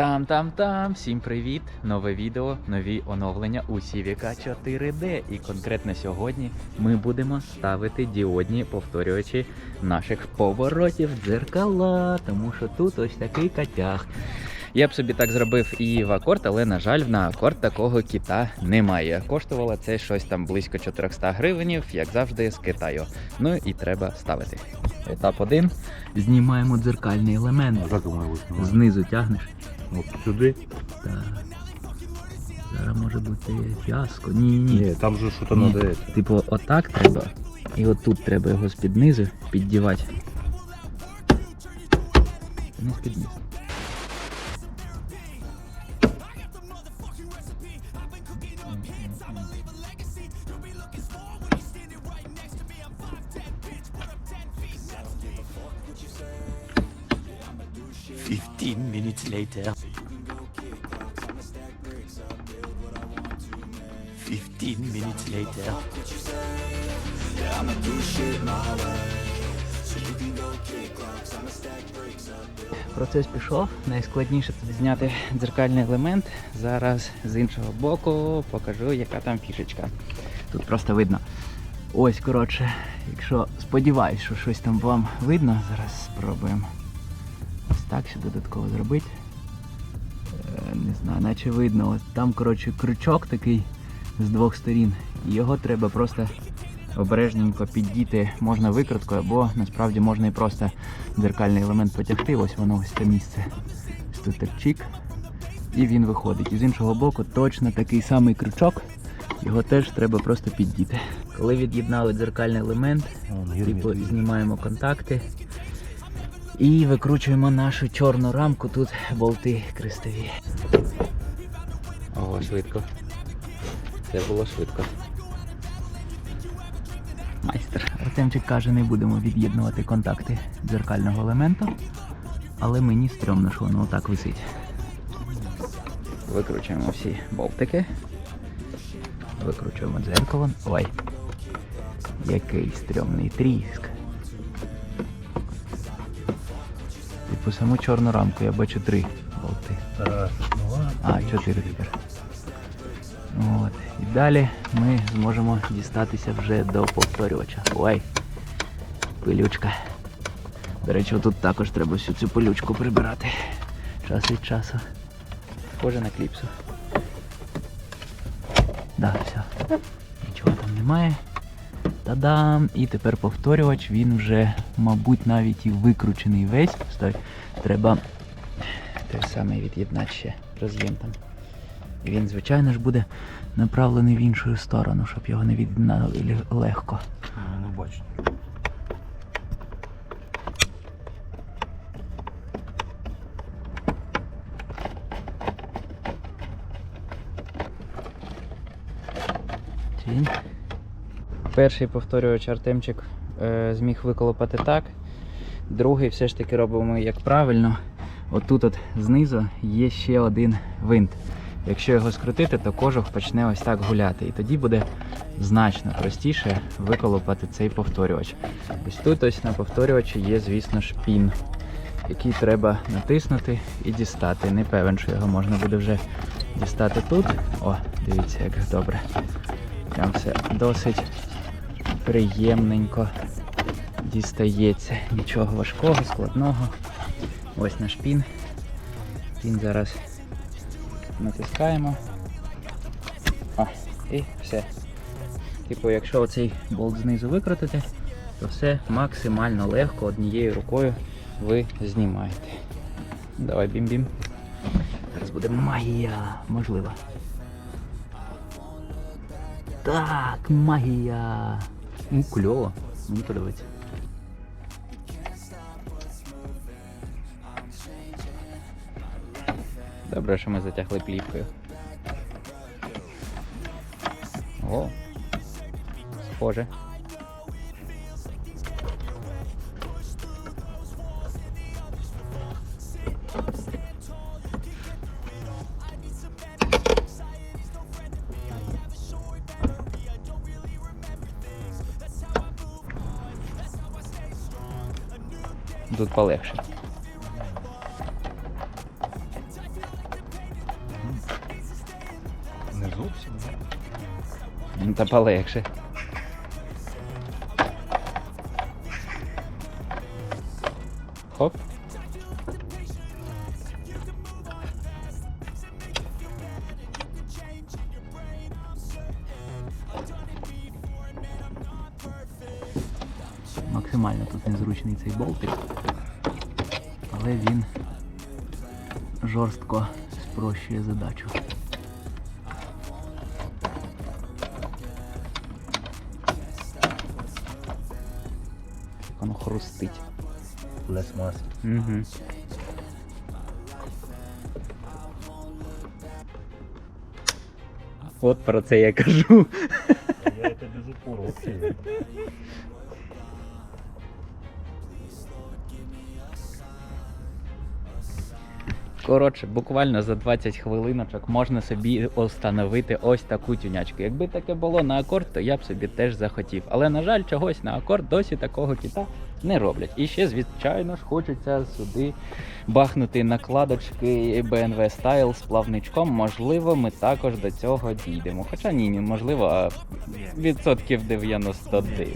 Там-там-там, всім привіт! Нове відео, нові оновлення у CVK 4D. І конкретно сьогодні ми будемо ставити діодні повторювачі наших поворотів дзеркала, тому що тут ось такий котяг. Я б собі так зробив і в акорд, але на жаль, на акорд такого кіта немає. Коштувало це щось там близько 400 гривень, як завжди, з Китаю. Ну і треба ставити. Етап 1. Знімаємо дзеркальний елемент. Знизу тягнеш. Вот сюди. Так. Зараз може бути фіаско. Ні, ні. Ні, там же что-то Ні. это. Типу, отак треба. І отут треба його з-під низу піддівати. Не з-під низу. Fifteen minutes later. Fifteen minutes later. Процес пішов. Найскладніше тут зняти дзеркальний елемент. Зараз з іншого боку покажу, яка там фішечка. Тут просто видно. Ось, коротше, якщо сподіваюсь, що щось там вам видно, зараз спробуємо так ще додатково зробити. Е, Не знаю, наче видно. Ось там, коротше, крючок такий з двох сторін. Його треба просто обережненько піддіти. Можна викруткою, або насправді можна і просто дзеркальний елемент потягти. Ось воно ось це місце. Тут так. І він виходить. І з іншого боку точно такий самий крючок. Його теж треба просто піддіти. Коли від'єднали дзеркальний елемент, Типу, знімаємо контакти і викручуємо нашу чорну рамку. Тут болти крестові. Ого, швидко. Це було швидко. Майстер. Артемчик каже, не будемо від'єднувати контакти дзеркального елемента, але мені стрьомно, що воно отак висить. Викручуємо всі болтики. Викручуємо дзеркало. Ой, який стрьомний тріск. Типу саму чорну рамку я бачу три болти. А, чотири тепер. От. І далі ми зможемо дістатися вже до повторювача. Ой, пилючка. До речі, тут також треба всю цю пилючку прибирати. Час від часу. Схоже на кліпсу. Да, все. Нічого там немає. Та-дам! І тепер повторювач, він вже, мабуть, навіть і викручений весь. Стой. Треба той самий від'єднати ще роз'єм там. І він, звичайно ж, буде направлений в іншу сторону, щоб його не від'єднали легко. Ну, ну бачу. Він. Перший повторювач Артемчик е, зміг виколопати так. Другий все ж таки робимо як правильно. Отут от знизу є ще один винт. Якщо його скрутити, то кожух почне ось так гуляти. І тоді буде значно простіше виколопати цей повторювач. Ось тут ось на повторювачі є, звісно ж, пін, який треба натиснути і дістати. Не певен, що його можна буде вже дістати тут. О, дивіться, як добре. Прям все досить приємненько дістається. Нічого важкого, складного. Ось наш пін. Пін зараз натискаємо. О, і все. Типу, якщо оцей болт знизу викрутити, то все максимально легко однією рукою ви знімаєте. Давай бім-бім. Зараз буде магія, можливо. Так, магія. Ну, кльово. Мені подобається. Добре, що ми затягли плівкою. О. Схоже. тут полегше. Не зовсім, Та полегше. Максимально тут незручний цей болтик, але він жорстко спрощує задачу. Як воно хрустить. Пластмас. Угу. От про це я кажу. Я это без упора Коротше, буквально за 20 хвилиночок можна собі установити ось таку тюнячку. Якби таке було на акорд, то я б собі теж захотів. Але, на жаль, чогось на акорд досі такого кіта не роблять. І ще, звичайно ж, хочеться сюди бахнути накладочки BMW Style з плавничком. Можливо, ми також до цього дійдемо. Хоча ні, ні, можливо, відсотків 99.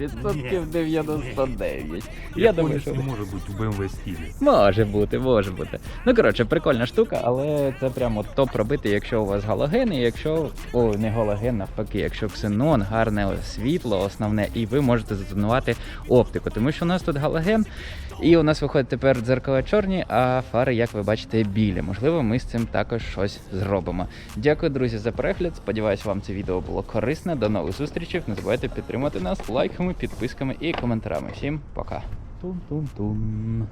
Відсотків 99. Я думаю, що не може бути у BMW стилі. Може бути, може бути. Ну коротше, прикольна штука, але це прямо топ робити, якщо у вас галоген, і якщо о, не галоген, навпаки, якщо ксенон, гарне світло, основне, і ви можете затонувати оптику. Тому що у нас тут галоген, і у нас виходить тепер дзеркала чорні, а фари, як ви бачите, білі. Можливо, ми з цим також щось зробимо. Дякую, друзі, за перегляд. Сподіваюсь, вам це відео було корисне. До нових зустрічей. Не забувайте підтримати нас лайками, підписками і коментарами. Всім пока. Тун-тун-тун.